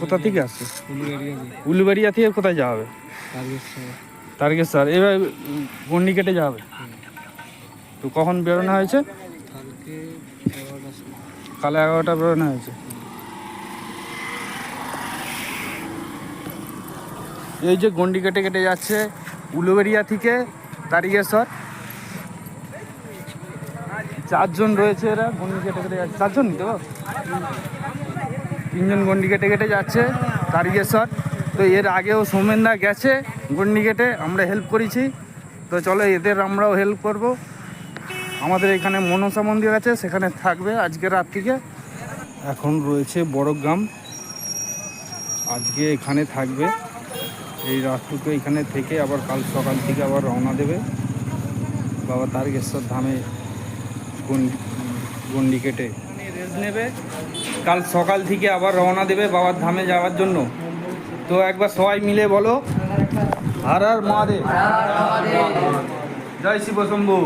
কোথা থেকে আসছে? উলুবেড়িয়া থেকে। কোথায় যাওয়া হবে? তারকেশ্বর। তারকেশ্বর। এবার গন্ডি কেটে যাবে তো কখন বেরোনো হয়েছে? কাল এগারোটা বেরোনো হয়েছে? এই যে গন্ডি কেটে কেটে যাচ্ছে উলুবেড়িয়া থেকে তারিকেশ্বর। চারজন রয়েছে এরা গন্ডি কেটে কেটে যাচ্ছে। চারজন তো? তিনজন গন্ডি কেটে কেটে যাচ্ছে তারিকেশ্বর তো এর আগেও সৌমেনদা গেছে গন্ডি কেটে আমরা হেল্প করেছি। তো চলো এদের আমরাও হেল্প করব। আমাদের এখানে মনসা মন্দির আছে, সেখানে থাকবে আজকে রাত থেকে এখন রয়েছে বড়গ্রাম। আজকে এখানে থাকবে। এই রাতটুকু এখানে থেকে আবার কাল সকাল থেকে আবার রওনা দেবে। বাবা তারকেশ্বর ধামে গন্ডি গন্ডি কেটে রেস্ট নেবে। কাল সকাল থেকে আবার রওনা দেবে বাবার ধামে যাওয়ার জন্য। তো একবার সবাই মিলে বলো আর আর মহাদেব। জয় শিব শম্ভু